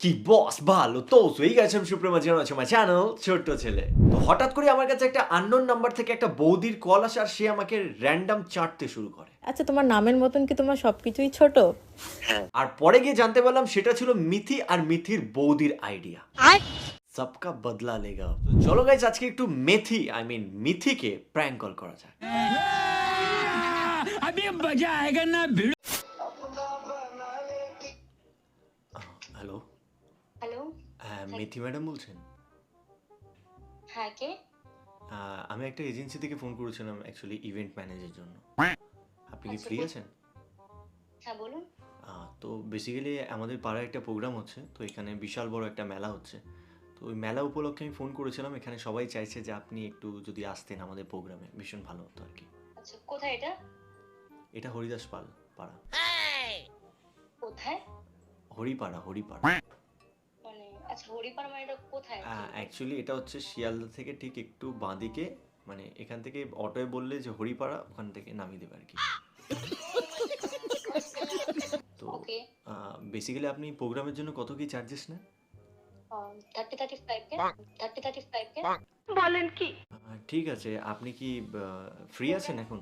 কি বস ভালো। তো সুইগ আছেন সুপ্রিমা জানো আছে আমার চ্যানেল ছোট্ট ছেলে। তো হঠাৎ করে আমার কাছে একটা আননোন নাম্বার থেকে একটা বৌদির কল আসে আর সে আমাকে র্যান্ডাম চাটতে শুরু করে। আচ্ছা তোমার নামের মতন কি তোমার সবকিছুই ছোট? হ্যাঁ। আর পরে গিয়ে জানতে পারলাম সেটা ছিল মিথি আর মিথির বৌদির আইডিয়া সবকা বদলা লেগা। তো চলো গাইজ আজকে একটু মেথি আই মিন মিথিকে প্র্যাঙ্ক কল করা যাক। আমি বাজা আয়েগা না হ্যালো হ্যালো হ্যাঁ মিথি ম্যাডাম বলছেন? হ্যাঁ কে? আমি একটা এজেন্সি থেকে ফোন করেছিলাম অ্যাকচুয়ালি ইভেন্ট ম্যানেজের জন্য। আপনি কি আচ্ছা, ফ্রি আছেন? হ্যাঁ বলুন। তো বেসিক্যালি আমাদের পাড়ায় একটা প্রোগ্রাম হচ্ছে তো এখানে বিশাল বড় একটা মেলা হচ্ছে। তো ওই মেলা উপলক্ষে আমি ফোন করেছিলাম এখানে সবাই চাইছে যে আপনি একটু যদি আসতেন আমাদের প্রোগ্রামে ভীষণ ভালো হতো আর কি। আচ্ছা কোথায় এটা? এটা হরিদাস পাল পাড়া। কোথায়? হরিপাড়া হরিপাড়া। আচ্ছা হরিপাড়া মানে এটা কোথায় অ্যাকচুয়ালি এটা হচ্ছে শিয়ালদা থেকে ঠিক একটু বাঁদিকে মানে এখান থেকে অটোয় বললে যে হরিপাড়া ওখান থেকে নামিয়ে দেবে আর কি। তো বেসিক্যালি আপনি প্রোগ্রামের জন্য কত কি চার্জেস নেন? Thirty thirty thirty thirty five ঠিক আছে আপনি কি ফ্রি আছেন এখন?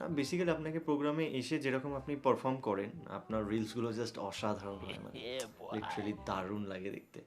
না বেসিক্যালি আপনাকে প্রোগ্রামে এসে যেরকম আপনি পারফর্ম করেন আপনার রিলসগুলো জাস্ট অসাধারণ হয় মানে। লিটারালি দারুণ লাগে দেখতে।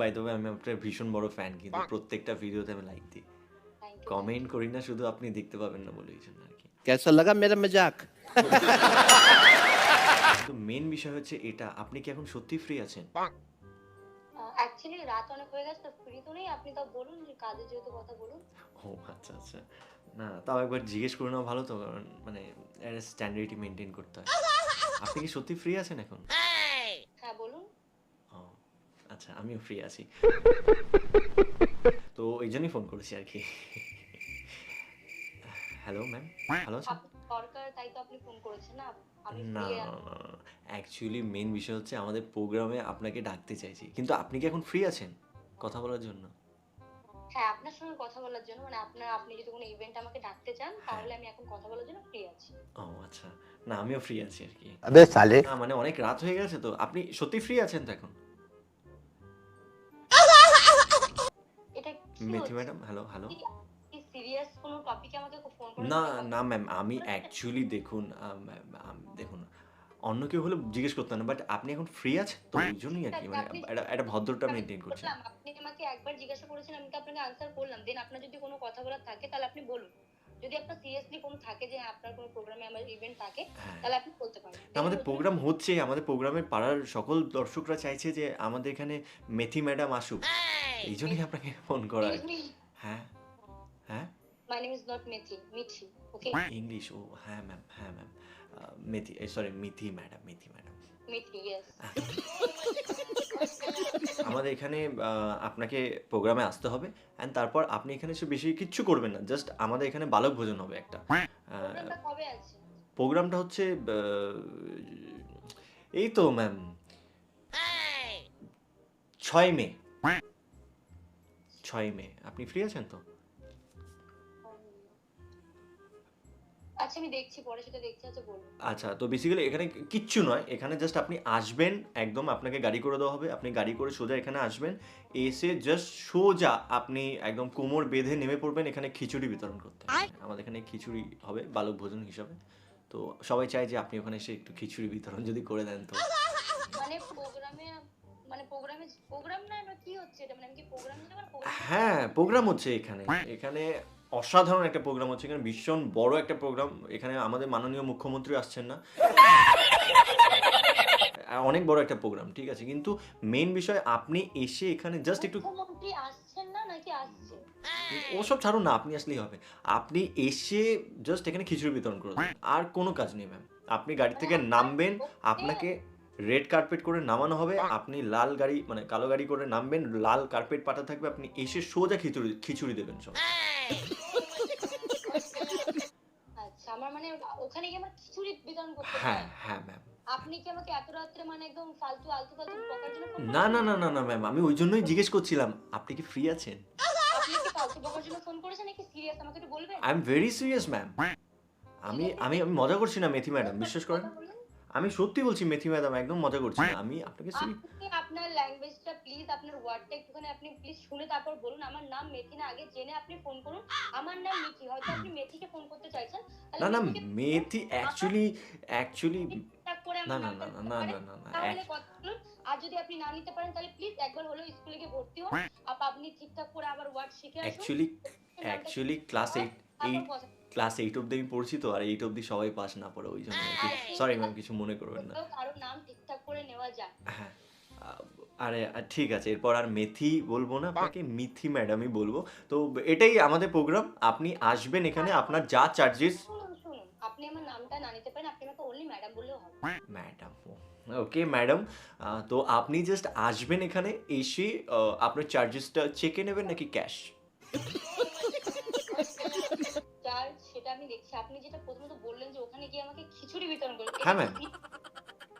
বাই দ্য ওয়ে আমি আপনার ভীষণ বড় ফ্যান কিন্তু প্রত্যেকটা ভিডিওতে আমি লাইক দিই। কমেন্ট করি না শুধু আপনি দেখতে পাবেন না বলে আর কি। কেসা লাগা মেরা মজাক মেন বিষয় হচ্ছে এটা আপনি কি এখন সত্যি ফ্রি আছেন? অ্যাকচুয়ালি রাত অনেক হয়ে গেছে ফ্রি তো নেই আপনি বলুন যে কাজের যেহেতু কথা বলুন। ও আচ্ছা আচ্ছা। না তাও একবার জিজ্ঞেস করে নেওয়া ভালো তো কারণ মানে একটা মেনটেন করতে হয়। আপনি কি সত্যি ফ্রি আছেন এখন? হ্যাঁ বলুন। আচ্ছা আমিও ফ্রি আছি। তো এই জন্যই ফোন করেছি আর কি। Hello ma'am hello actually main বিষয় হচ্ছে আমাদের প্রোগ্রামে আপনাকে ডাকতে চাইছি। কিন্তু আপনি কি এখন ফ্রি আছেন কথা বলার জন্য? হ্যাঁ আপনার সঙ্গে কথা বলার জন্য। মানে আপনার আপনি যদি কোনো ইভেন্ট আমাকে ডাকতে চান হ্যাঁ। তাহলে আমি এখন কথা বলার জন্য ফ্রি আছি। ও আচ্ছা। না আমিও ফ্রি আছি আর কি। মানে অনেক রাত হয়ে গেছে তো। আপনি সত্যি ফ্রি আছেন তো এখন? Methi madam hello hello serious কোনো টপিকে আমাকে ফোন করে না না ম্যাম আমি অ্যাকচুয়ালি দেখুন দেখুন অন্য কেউ হলে জিজ্ঞেস করতাম না বাট আপনি এখন ফ্রি আছেন? তো ওই জন্যই আর কি মানে একটা- একটা ভদ্রতা মেনটেন করছেন আপনি আমাকে একবার জিজ্ঞাসা করেছেন আমি তো আপনাকে আনসার করলাম। দেন আপনার যদি কোনো কথা বলার থাকে তাহলে আপনি বলুন। যদি আপনার সিরিয়াসলি কোনো থাকে যে হ্যাঁ, আপনার কোনো প্রোগ্রামে আমার ইভেন্ট থাকে হ্যাঁ। তাহলে আপনি বলতে পারেন আমাদের প্রোগ্রাম হচ্ছে আমাদের প্রোগ্রামের পাড়ার সকল দর্শকরা চাইছে যে আমাদের এখানে মেথি ম্যাডাম আসুক। এই! জন্যই আপনাকে ফোন করা। হ্যাঁ? হ্যাঁ? My name is not Methi Mithi okay English ও হ্যাঁ ম্যাম হ্যাঁ ma'am Methi sorry Mithi madam Mithi madam. আমাদের এখানে আপনাকে প্রোগ্রামে আসতে হবে অ্যান্ড তারপর আপনি এখানে এসে বেশি কিচ্ছু করবেন না জাস্ট আমাদের এখানে বালক ভোজন হবে একটা। প্রোগ্রামটা হচ্ছে এই তো ম্যাম ছয় মে। ছয় মে আপনি ফ্রি আছেন তো? আচ্ছা আমি দেখছি পরে সেটা দেখছি আচ্ছা বলুন। আচ্ছা তো বেসিক্যালি এখানে কিচ্ছু নয় এখানে জাস্ট আপনি আসবেন একদম আপনাকে গাড়ি করে দেওয়া হবে আপনি গাড়ি করে সোজা এখানে আসবেন এসে জাস্ট সোজা আপনি একদম কোমর বেঁধে নেমে পড়বেন এখানে খিচুড়ি বিতরণ করতে আমাদের এখানে খিচুড়ি হবে বালক ভোজন হিসাবে। তো সবাই চায় যে আপনি ওখানে এসে একটু খিচুড়ি বিতরণ যদি করে দেন তো। মানে প্রোগ্রামে মানে প্রোগ্রামে প্রোগ্রাম না কি হচ্ছে এটা? মানে আমি কি প্রোগ্রামে যাব না প্রোগ্রাম হ্যাঁ প্রোগ্রাম হচ্ছে এখানে। এখানে অসাধারণ একটা প্রোগ্রাম হচ্ছে এখানে ভীষণ বড় একটা প্রোগ্রাম এখানে আমাদের মাননীয় মুখ্যমন্ত্রী আসছেন না। অনেক বড় একটা প্রোগ্রাম ঠিক আছে? কিন্তু মেন বিষয় আপনি এসে এখানে জাস্ট একটু ওসব ছাড়ুন না আপনি আসলেই হবে। আপনি এসে জাস্ট এখানে খিচুড়ি বিতরণ করে আর কোনো কাজ নেই ম্যাম আপনি গাড়ি থেকে নামবেন আপনাকে রেড কার্পেট করে নামানো হবে। আপনি লাল গাড়ি মানে কালো গাড়ি করে নামবেন লাল কার্পেট পাতা থাকবে আপনি এসে সোজা খিচুড়ি খিচুড়ি দেবেন সব। ওখানে গিয়ে আমার খিচুড়ি বিতরণ করতে হ্যাঁ হ্যাঁ ম্যাম আপনি কি আমাকে এত রাত্রে মানে একদম ফালতু আলতু ফালতু বকার জন্য না না না না না ম্যাম আমি ওই জন্যই জিজ্ঞেস করছিলাম আপনি কি ফ্রি আছেন? আপনি কি ফালতু বকার জন্য ফোন করেছেন নাকি সিরিয়াস আমাকে একটু বলবেন? I am very serious ma'am আমি আমি আমি মজা করছি না মেথি ম্যাডাম বিশ্বাস করেন। আমি সত্যি বলছি মেথি ম্যাডাম একদম মজা করছি। না আমি আপনাকে আপনি আপনার ল্যাঙ্গুয়েজটা প্লিজ আপনার ওয়ার্ডটা একটুখানি আপনি প্লিজ শুনে তারপর বলুন। আমার নাম মেথি না আগে জেনে আপনি ফোন করুন। আমার নাম মিথি হয়তো আপনি মেথিকে ফোন করতে চাইছেন। না তাহলে না মেথিকে মেথি অ্যাকচুয়ালি অ্যাকচুয়ালি ঠিকঠাক করে না আমার না না নামটা না না পারেন? না না না তাহলে এক- কথা বলুন। আর যদি আপনি না নিতে পারেন তাহলে প্লিজ একবার হলো স্কুলে গিয়ে ভর্তি হন। আপ আপনি ঠিকঠাক করে আবার ওয়ার্ড শিখে আসুন। Actually actually class eight eight তারপর কথা ক্লাস এইট অব্দি আমি পড়ছি তো আর এইট অব্দি সবাই পাস না পড়ে ওই জন্য সরি ম্যাম কিছু মনে করবেন না। কারও নাম ঠিকঠাক করে নেওয়া যায় হ্যাঁ। আরে ঠিক আছে এরপর আর মেথি বলব না আপনাকে মিথি ম্যাডামই বলব। তো এটাই আমাদের প্রোগ্রাম আপনি আসবেন এখানে আপনার যা চার্জেস আপনি আমার নামটা না নিতে পারেন আপনি আমাকে অনলি ম্যাডাম বললেও হবে। ম্যাডাম ওকে ম্যাডাম তো আপনি জাস্ট আসবেন এখানে এসে আপনার চার্জেসটা চেকে নেবেন নাকি ক্যাশ আমি দেখছি আপনি যেটা প্রথমত বললেন যে ওখানে গিয়ে আমাকে খিচুড়ি বিতরণ হ্যাঁ, ma'am।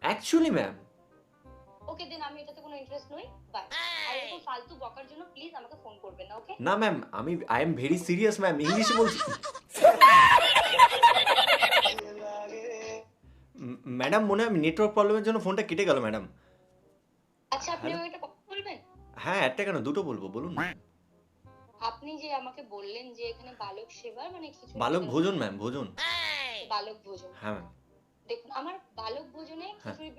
Actually ma'am okay then আমি এটাতে কোনো ইন্টারেস্ট নই। বাই আর এরকম ফালতু বকার জন্য প্লিজ আমাকে ফোন করবেন না ওকে না ম্যাম আমি I am very serious ma'am ইংলিশে বলছি। ম্যাডাম মনে হয় নেটওয়ার্ক প্রবলেমের জন্য ফোনটা কেটে গেল ম্যাডাম আচ্ছা আপনি Hello? আমাকে একটা কথা বলবেন? হ্যাঁ একটা কেন? দুটো বলব বলুন। আপনি যে আমাকে বললেন যে এখানে বালক সেবার মানে খিচুড়ি বালক ভোজন ম্যাম ভোজন। বালক ভোজন। হ্যাঁ ম্যাম দেখুন আমার বালক ভোজনে হ্যাঁ। খিচুড়ি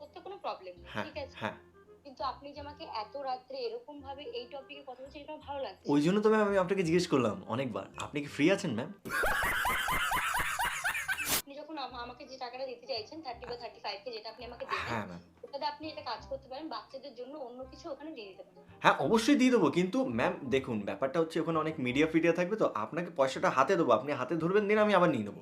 করতে কোনো প্রবলেম নেই হ্যাঁ ঠিক আছে? হ্যাঁ। কিন্তু আপনি যে আমাকে এত রাত্রে এরকম ভাবে এই টপিকে কথা বলছেন এটা আমার ভালো লাগছে। ওই জন্য তো ম্যাম আমি আপনাকে জিজ্ঞেস করলাম অনেকবার আপনি কি ফ্রি আছেন ম্যাম আপনি যখন আমা- আমাকে যে টাকাটা দিতে চাইছেন থার্টি বা থার্টি ফাইভ কে যেটা আপনি আমাকে দেবেন হ্যাঁ আপনি এটা কাজ করতে পারেন বাচ্চাদের জন্য অন্য কিছু ওখানে দিয়ে দিতে পারেন। হ্যাঁ অবশ্যই দিয়ে দেবো। কিন্তু ম্যাম দেখুন ব্যাপারটা হচ্ছে ওখানে অনেক মিডিয়া ফিডিয়া থাকবে তো আপনাকে পয়সাটা হাতে দেবো। আপনি হাতে ধরবেন দিন আমি আবার নিয়ে নেব।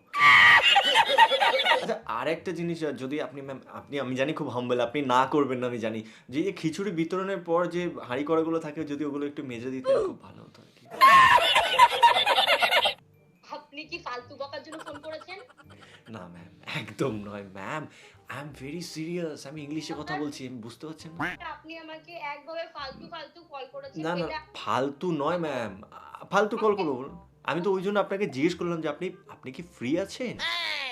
আচ্ছা আর একটা জিনিস যদি আপনি ম্যাম আপনি আমি জানি খুব হাম্বেল আপনি না করবেন না আমি জানি। যে এই খিচুড়ি বিতরণের পর যে হাঁড়ি কড়াগুলো থাকে যদি ওগুলো একটু মেজে দিতে খুব ভালো হতো আর কি। আপনি কি ফালতু বকার জন্য ফোন করেছেন? না ম্যাম একদম নয়। Ma'am I am very serious আমি ইংলিশে কথা বলছি আমি বুঝতে পারছেন না? আপনি আমাকে একভাবে ফালতু ফালতু কল করেছেন না না ফালতু নয় ম্যাম ফালতু কল করব বলুন? আমি তো ওই জন্য আপনাকে জিজ্ঞেস করলাম যে আপনি আপনি কি ফ্রি আছেন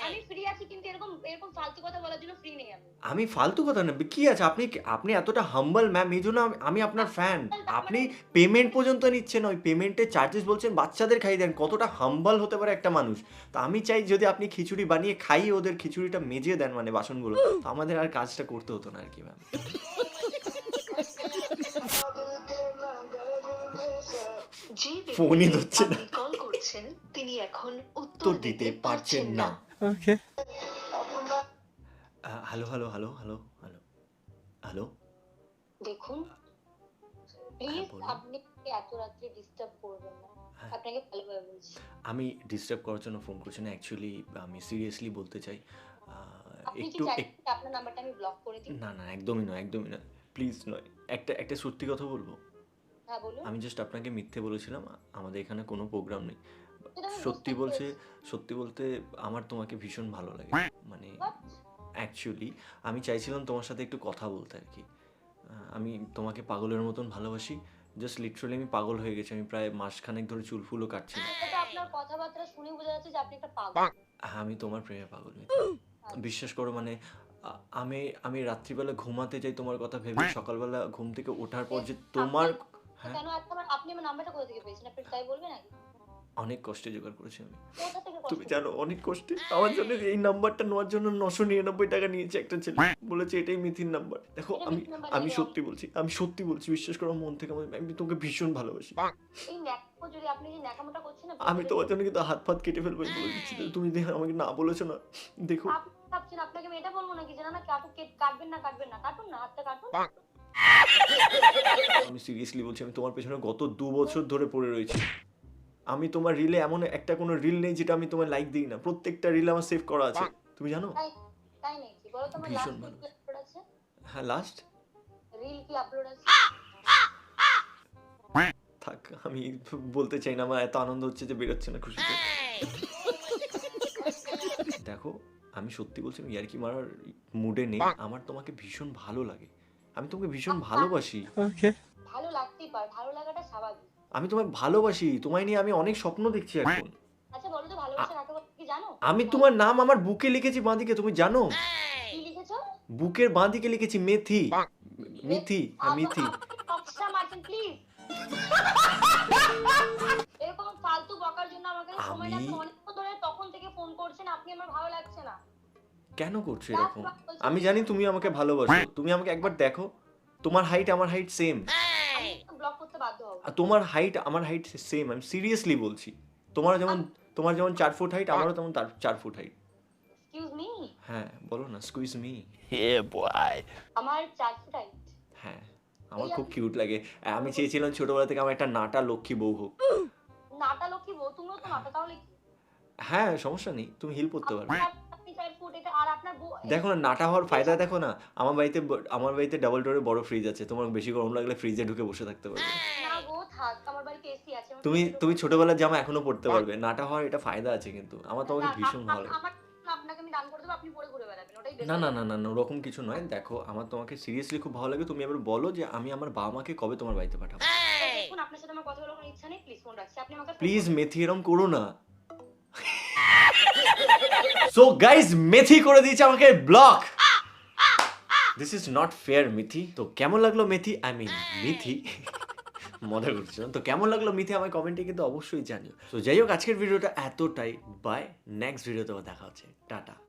আমি ফ্রি আছি কিন্তু এরকম ফালতু কথা বলার জন্য ফ্রি নেই আমি। আমি ফালতু কথা না কি আছে? আপনি আপনি এতটা হাম্বল ম্যাম এই জন্য আমি- আপনার ফ্যান আপনি পেমেন্ট পর্যন্ত নিচ্ছেন ওই পেমেন্টের চার্জেস বলছেন বাচ্চাদের খাই দেন কতটা হাম্বল হতে পারে একটা মানুষ। তো আমি চাই যদি আপনি খিচুড়ি বানিয়ে খাইয়ে ওদের খিচুড়িটা মেজে দেন মানে বাসনগুলো তো আমাদের আর কাজটা করতে হতো না আর কি ম্যাম ফোনই ধরছে না। কল করছেন তিনি এখন উত্তর দিতে পারছেন না। Hello hello hello hello hello hello দেখুন প্লিজ বলুন। আপনি এত রাত্রে ডিস্টার্ব করবেন না? হ্যাঁ। আপনাকে ভালোভাবে বলছি। আমি ডিস্টার্ব করার জন্য ফোন করছি না অ্যাকচুয়ালি আমি সিরিয়াসলি বলতে চাই একটু আপনার নাম্বারটা আমি ব্লক করে দিই? না না একদমই নয় একদমই নয়। প্লিজ নয় একটা একটা সত্যি কথা বলব? হ্যাঁ বলুন। আমি জাস্ট আপনাকে মিথ্যে বলেছিলাম আমাদের এখানে কোনো প্রোগ্রাম নেই। সত্যি বলছে সত্যি বলতে আমার তোমাকে ভীষণ ভালো লাগে। মানে? অ্যাকচুয়ালি আমি চাইছিলাম তোমার সাথে একটু কথা বলতে আর কি। আমি তোমাকে পাগলের মতন ভালোবাসি। জাস্ট লিটারালি আমি পাগল হয়ে গেছি। আমি প্রায় মাসখানেক ধরে চুলফুলও কাটছি এটা আপনার কথাবার্তা শুনে বোঝা যাচ্ছে যে আপনি একটা পাগল। হ্যাঁ, আমি তোমার প্রেমে পাগল। বিশ্বাস করো মানে আমি আমি রাত্রিবেলা ঘুমাতে যাই তোমার কথা ভেবে সকালবেলা ঘুম থেকে ওঠার পর যে তোমার হ্যাঁ? কেন আপনি আমার নাম্বারটা কোথা থেকে পেয়েছেন? আপনি তাই বলবেন নাকি? অনেক কষ্টে জোগাড় করেছি আমি। কোথা তুমি জানো অনেক কষ্টে। আমার জন্য এই নাম্বারটা নেওয়ার জন্য নশো নিরানব্বই টাকা নিয়েছে একটা ছেলে। বলেছে এটাই মিথির নাম্বার। দেখো আমি আমি সত্যি বলছি আমি সত্যি বলছি বিশ্বাস করো মন থেকে আমি আমি তোমাকে ভীষণ ভালোবাসি। আমি তোমার জন্য কিন্তু হাত ফাত কেটে ফেলব বলে দিচ্ছি তুমি দেখো আমাকে না বলেছ না দেখো। ভাবছেন আপনাকে আমি এটা বলব নাকি যে না না কাটবেন না কাটবেন না। কাটুন না হাতটা কাটুন। আমি সিরিয়াসলি বলছি আমি তোমার পেছনে গত দু বছর ধরে পড়ে রয়েছি। আমি তোমার রিলে এমন একটা কোনো রিল নেই যেটা আমি তোমার লাইক দিই না। প্রত্যেকটা রিল আমার সেভ করা আছে। তুমি জানো? ভীষণ লাস্ট ভালো। হ্যাঁ লাস্ট রিল কি আপলোড আছে? থাক আমি বলতে চাই না আমার এত আনন্দ হচ্ছে যে বেরোচ্ছে না খুশিতে। দেখো আমি সত্যি বলছি আমি ইয়ার্কি মারার মুডে নেই। আমার তোমাকে ভীষণ ভালো লাগে। আমি তোমাকে ভীষণ ভালোবাসি। ভালো লাগতেই পারে ভালো লাগাটা স্বাভাবিক। আমি তোমায় ভালোবাসি তোমায় নিয়ে আমি অনেক স্বপ্ন দেখছি এখন। আচ্ছা বলো তো ভালোবাসা কাকে বলে কি জানো? আমি তোমার নাম আমার বুকে লিখেছি বাঁদিকে তুমি জানো? কি লিখেছো? বুকের বাঁদিকে লিখেছি মেথি। মিথি হ্যাঁ মিথি। টপসটা মারছেন প্লিজ এরকম ফালতু বকার জন্য আমাকে সময় আমি- লাগছে। ধরে তখন থেকে ফোন করছেন আপনি আমার ভালো লাগছে না। কেন করছ এরকম? আমি জানি তুমি আমাকে ভালোবাসো। তুমি আমাকে একবার দেখো। তোমার হাইট আমার হাইট সেম ব্লক করতে বাধ্য হব। আর তোমার হাইট আমার হাইট সেম আমি সিরিয়াসলি বলছি। তোমার যেমন তোমার যেমন চার ফুট হাইট আমারও তেমন তার চার ফুট হাইট এক্সকিউজ মি হ্যাঁ বলো না স্কুইজ মি হে আমার চার ফুট হাইট হ্যাঁ আমার খুব কিউট লাগে। আমি চেয়েছিলাম ছোটবেলা থেকে আমার একটা নাটা লক্ষ্মী বউ হোক। নাটা লক্ষ্মী বউ তুমিও তো নাটা তাহলে হ্যাঁ সমস্যা নেই তুমি হিল করতে পারবে। দেখো না নাটা হওয়ার ফায়দা দেখো না আমার বাড়িতে আমার বাড়িতে ডাবল ডোরে বড় ফ্রিজ আছে তোমার বেশি গরম লাগলে ফ্রিজে ঢুকে বসে থাকতে পারবে। তুমি তুমি ছোটবেলার জামা এখনও পড়তে পারবে। নাটা হওয়ার এটা ফায়দা আছে কিন্তু আমার তোমাকে ভীষণ ভালো লাগে। না না না না না ওরকম কিছু নয় দেখো আমার তোমাকে সিরিয়াসলি খুব ভালো লাগে তুমি এবার বলো যে আমি আমার বাবা মাকে কবে তোমার বাড়িতে পাঠাবো। নেই প্লিজ। মেথি এরম করো না। সো গাইজ মেথি করে দিয়েছে আমাকে block this is not fair Mithi তো কেমন লাগল মেথি আই মিন মিথি মজা করছিলাম তো কেমন লাগল মিথি আমার কমেন্টে কিন্তু অবশ্যই জানিও। তো যাই হোক, আজকের ভিডিওটা এতটাই। বাই নেক্সট ভিডিওতে দেখা হচ্ছে। টাটা।